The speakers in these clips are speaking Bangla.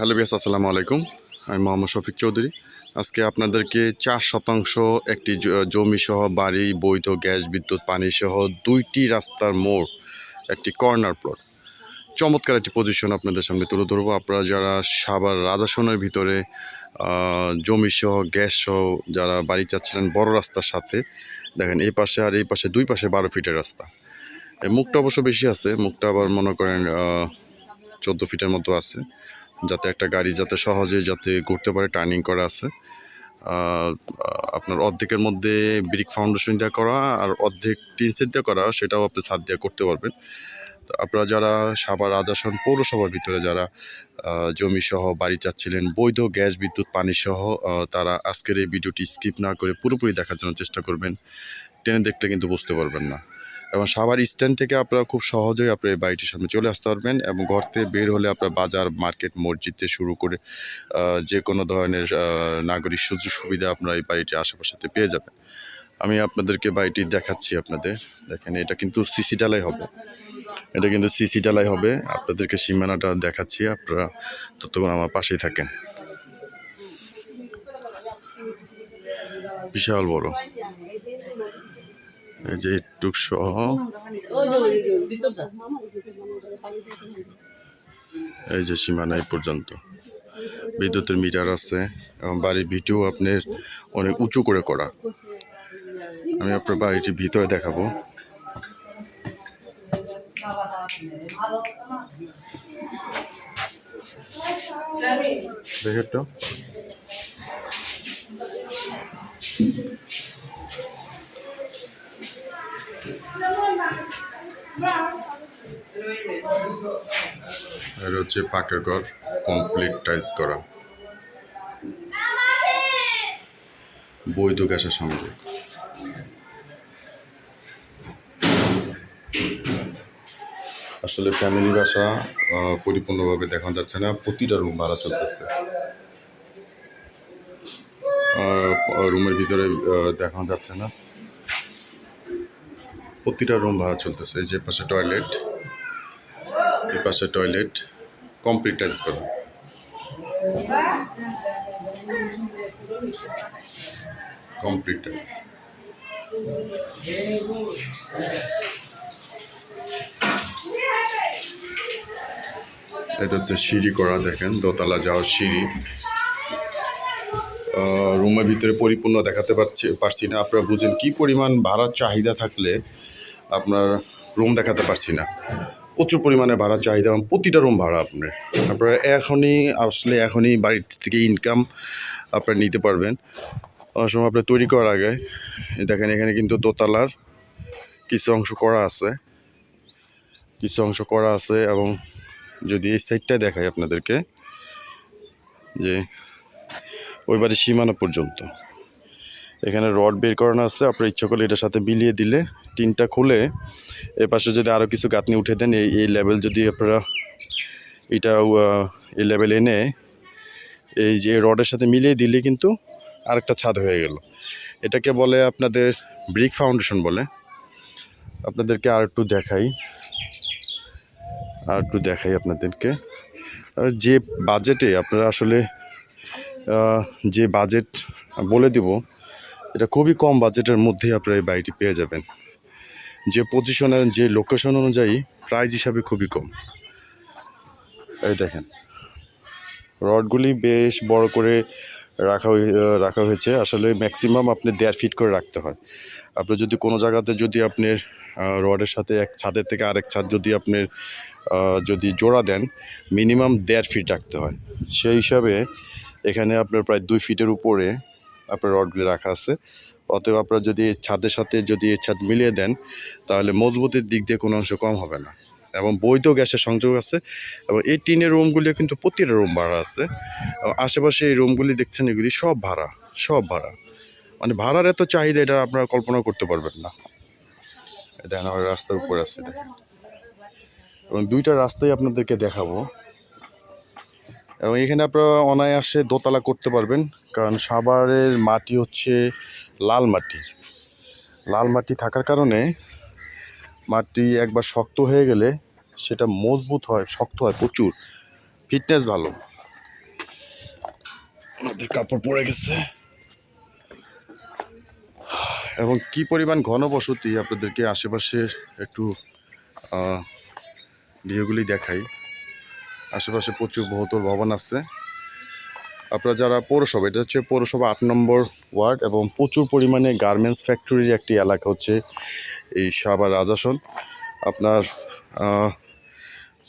হ্যালো বিয়াস আসসালামু আলাইকুম। আমি মোহাম্মদ শফিক চৌধুরী। আজকে আপনাদেরকে চার শতাংশ একটি জ- জমি সহ বাড়ি বৈধ গ্যাস বিদ্যুৎ পানি সহ দুইটি রাস্তার মোড় একটি কর্নার প্লট। চমৎকার একটি পজিশন আপনাদের সামনে তুলে ধরবো। আপনারা যারা সাবার রাজাসনের ভিতরে আহ, জমি সহ গ্যাস সহ যারা বাড়ি চাচ্ছিলেন বড় রাস্তার সাথে দেখেন এই পাশে আর এই পাশে দুই পাশে বারো ফিটের রাস্তা। এই মুখটা অবশ্য বেশি আছে মুখটা আবার মনে করেন চোদ্দ ফিটের মতো আছে। যাতে একটা গাড়ি যাতে সহজে যাতে ঘুরতে পারে টার্নিং করা আছে। আপনার অর্ধেকের মধ্যে ব্রিক ফাউন্ডেশন দিয়ে করা আর অর্ধেক টিন সেট দিয়ে করা সেটাও আপনি ছাদ দিয়ে করতে পারবেন। তো আপনারা যারা সাভার রাজাসন পৌরসভার ভিতরে যারা আহ, জমি সহ বাড়ি চাচ্ছিলেন বৈধ গ্যাস বিদ্যুৎ পানি সহ তারা আজকের এই ভিডিওটি স্কিপ না করে পুরোপুরি দেখার জন্য চেষ্টা করবেন। টেনে দেখলে কিন্তু বুঝতে পারবেন না। এবং সাভার স্ট্যান্ড থেকে আপনারা খুব সহজেই আপনার এই বাড়িটির সামনে চলে আসতে পারবেন এবং ঘর থেকে বের হলে আপনার বাজার, মার্কেট, মসজিদ থেকে শুরু করে যে কোনো ধরনের নাগরিক সুযোগ সুবিধা আপনারা এই বাড়িটির আশেপাশেতে পেয়ে যাবেন। আমি আপনাদেরকে বাড়িটি দেখাচ্ছি আপনাদের। দেখেন, এটা কিন্তু সিসি ডালাই হবে। এটা কিন্তু সিসি ডালাই হবে। আপনাদেরকে সীমানাটা দেখাচ্ছি আপনারা ততক্ষণ আমার পাশেই থাকেন। বিশাল বড়। এই যে টুক সহ এই যে সীমানা পর্যন্ত। বিদ্যুতের মিটার আছে এবং বাড়ির ভিডিও আপনার অনেক উঁচু করে করা। আমি আপনার বাড়িটির ভিতরে দেখাবো। দেখে এটা হচ্ছে পাকের ঘর কমপ্লিট টাইলস করা। বৈধ গ্যাসের সংযোগ। আসলে ফ্যামিলি বাসা পরিপূর্ণভাবে দেখা যাচ্ছে না, প্রতিটা রুম ভাড়া চলতেছে। রুমের ভিতরে দেখা যাচ্ছে না। প্রতিটা রুম ভাড়া চলতেছে যে পাশে টয়লেট এই পাশে টয়লেট কমপ্লিট টাইলস করা। এটা হচ্ছে সিঁড়ি করা, দেখেন, দোতলা যাওয়ার সিঁড়ি। রুমের ভিতরে পরিপূর্ণ দেখাতে পারছি পারছি না। আপনারা বুঝেন কি পরিমাণ ভাড়ার চাহিদা থাকলে আপনার রুম দেখাতে পারছি না। প্রচুর পরিমাণে ভাড়ার চাহিদা এবং প্রতিটা রুম ভাড়া আপনার। আপনারা এখনই আসলে এখনই বাড়ির থেকে ইনকাম আপনারা নিতে পারবেন। অনেক সময় আপনার তৈরি করার আগে দেখেন এখানে কিন্তু দোতলার কিছু অংশ করা আছে। কিছু অংশ করা আছে এবং যদি এই সাইডটা দেখাই আপনাদেরকে, যে ওই বাড়ির সীমানা পর্যন্ত। এখানে রড বের করানো আছে, আপনার ইচ্ছা করলে এটার সাথে বিলিয়ে দিলে টিনটা খুলে, এ পাশে যদি আরও কিছু গাঁথনি উঠে দেন, এই এই লেভেল যদি আপনারা এটা এই লেভেল এনে, এই যে রডের সাথে মিলিয়ে দিলে কিন্তু আরেকটা ছাদ হয়ে গেল। এটাকে বলে আপনাদের ব্রিক ফাউন্ডেশন বলে। আপনাদেরকে আর একটু দেখাই। আর একটু দেখাই আপনাদেরকে। যে বাজেটে আপনারা আসলে যে বাজেট বলে দিব, এটা খুবই কম বাজেটের মধ্যে আপনারা এই বাড়িটি পেয়ে যাবেন। যে পজিশনের যে লোকেশন অনুযায়ী প্রাইস হিসাবে খুবই কম। এই দেখেন। রডগুলি বেশ বড় করে রাখা রাখা হয়েছে। আসলে ম্যাক্সিমাম আপনি দেড় ফিট করে রাখতে হয়। আপনি যদি কোনো জায়গাতে যদি আপনার রডের সাথে এক ছাদের থেকে আরেক ছাদ যদি আপনার যদি জোড়া দেন মিনিমাম দেড় ফিট রাখতে হয়। সেই হিসাবে এখানে আপনার প্রায় দুই ফিটের উপরে আপনার রডগুলি রাখা আছে। অতএব আপনারা যদি ছাদের সাথে যদি ছাদ মিলিয়ে দেন, তাহলে মজবুতির দিক দিয়ে কোনো অংশ কম হবে না। এবং বৈধ গ্যাসের সংযোগ আছে এবং এই টিনের রুমগুলি কিন্তু প্রতিটা রুম ভাড়া আছে। আশেপাশে এই রুমগুলি দেখছেন এগুলি সব ভাড়া সব ভাড়া। মানে ভাড়ার এত চাহিদা, এটা আপনারা কল্পনা করতে পারবেন না। দেখেন আমার রাস্তার উপরে আছে। দেখেন এবং দুইটা রাস্তাই আপনাদেরকে দেখাবো। এবং এখানে আপনারা অনায়াসে দোতলা করতে পারবেন, কারণ সাভারের মাটি হচ্ছে লাল মাটি। লাল মাটি থাকার কারণে মাটি একবার শক্ত হয়ে গেলে সেটা মজবুত হয়, শক্ত হয় প্রচুর। ফিটনেস ভালো। ওনাদের কাপড় পরে গেছে। এবং কি পরিমাণ ঘনবসতি আপনাদেরকে আশেপাশে একটু ভিউগুলি দেখাই। আশেপাশে প্রচুর বহুতল ভবন আছে। আপনারা যারা পৌরসভা, এটা হচ্ছে পৌরসভা আট নম্বর ওয়ার্ড এবং প্রচুর পরিমাণে গার্মেন্টস ফ্যাক্টরির একটি এলাকা হচ্ছে এই সাবার রাজাসন। আপনার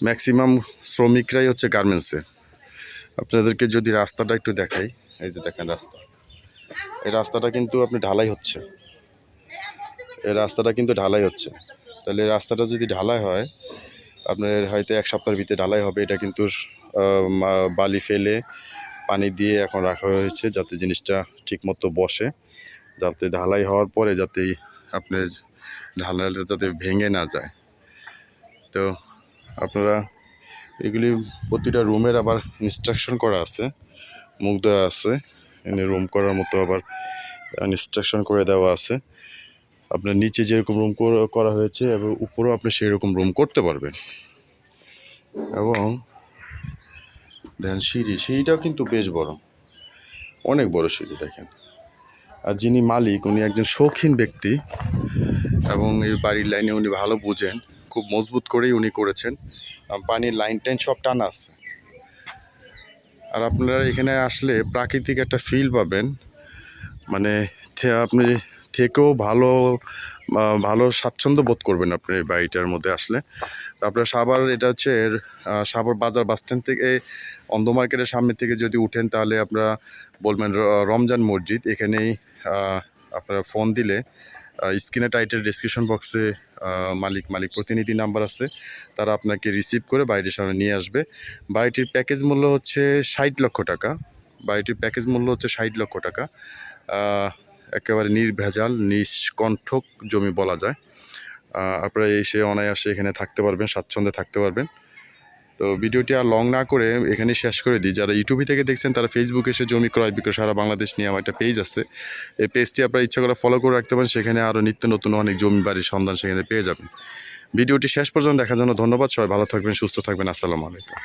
ম্যাক্সিমাম শ্রমিকরাই হচ্ছে গার্মেন্টসে আপনাদেরকে যদি রাস্তাটা একটু দেখাই, এই যে দেখেন রাস্তা। এই রাস্তাটা কিন্তু আপনি ঢালাই হচ্ছে। এই রাস্তাটা কিন্তু ঢালাই হচ্ছে। তাহলে রাস্তাটা যদি ঢালাই হয় আপনার হয়তো এক সপ্তাহের ভিতরে ঢালাই হবে, এটা কিন্তু বালি ফেলে পানি দিয়ে এখন রাখা হয়েছে যাতে জিনিসটা ঠিকমতো বসে। যাতে ঢালাই হওয়ার পরে যাতে আপনার ঢালাইটা যাতে ভেঙে না যায়। তো আপনারা এগুলি প্রতিটা রুমের আবার ইনস্ট্রাকশন করা আছে, মুখ দেওয়া আছে, এনে রুম করার মতো আবার ইনস্ট্রাকশন করে দেওয়া আছে। আপনার নিচে যেরকম রুম করা হয়েছে এবং উপরেও আপনি সেই রকম রুম করতে পারবেন। এবং দেখেন সিঁড়ি, সিঁড়িটাও কিন্তু বেশ বড়। অনেক বড় সিঁড়ি, দেখেন। আর যিনি মালিক, উনি একজন শৌখিন ব্যক্তি এবং এই বাড়ির লাইনে উনি ভালো বুঝেন। খুব মজবুত করেই উনি করেছেন। পানির লাইন টাইন সব টানা আছে। আর আপনারা এখানে আসলে প্রাকৃতিক একটা ফিল পাবেন। মানে আপনি থেকেও ভালো ভালো স্বাচ্ছন্দ্য বোধ করবেন আপনি বাড়িটার মধ্যে আসলে। আপনার সাভার এটা হচ্ছে সাভার বাজার বাস স্ট্যান্ড থেকে অন্ধ মার্কেটের সামনে থেকে যদি উঠেন তাহলে আপনারা বলবেন রমজান মসজিদ। এখানেই আপনারা ফোন দিলে স্ক্রিনে টাইটের ডিসক্রিপশন বক্সে মালিক মালিক প্রতিনিধি নাম্বার আছে, তারা আপনাকে রিসিভ করে বাড়িটির সামনে নিয়ে আসবে। বাড়িটির প্যাকেজ মূল্য হচ্ছে ষাট লক্ষ টাকা। বাড়িটির প্যাকেজ মূল্য হচ্ছে ষাট লক্ষ টাকা। একেবারে নির্ভেজাল, নিষ্কণ্ঠক জমি বলা যায়। আপনারা এসে অনায়াসে এখানে থাকতে পারবেন, স্বাচ্ছন্দ্যে থাকতে পারবেন। তো ভিডিওটি আর লং না করে এখানে শেষ করে দিই। যারা ইউটিউবে থেকে দেখছেন, তারা ফেসবুকে এসে জমি ক্রয় বিক্রয় সারা বাংলাদেশ নিয়ে আমার একটা পেজ আছে। এই পেজটি আপনারা ইচ্ছা করে ফলো করে রাখতে পারেন। সেখানে আরও নিত্য নতুন অনেক জমি বাড়ির সন্ধান সেখানে পেয়ে যাবেন। ভিডিওটি শেষ পর্যন্ত দেখার জন্য ধন্যবাদ। সবাই ভালো থাকবেন, সুস্থ থাকবেন। আসসালামু আলাইকুম।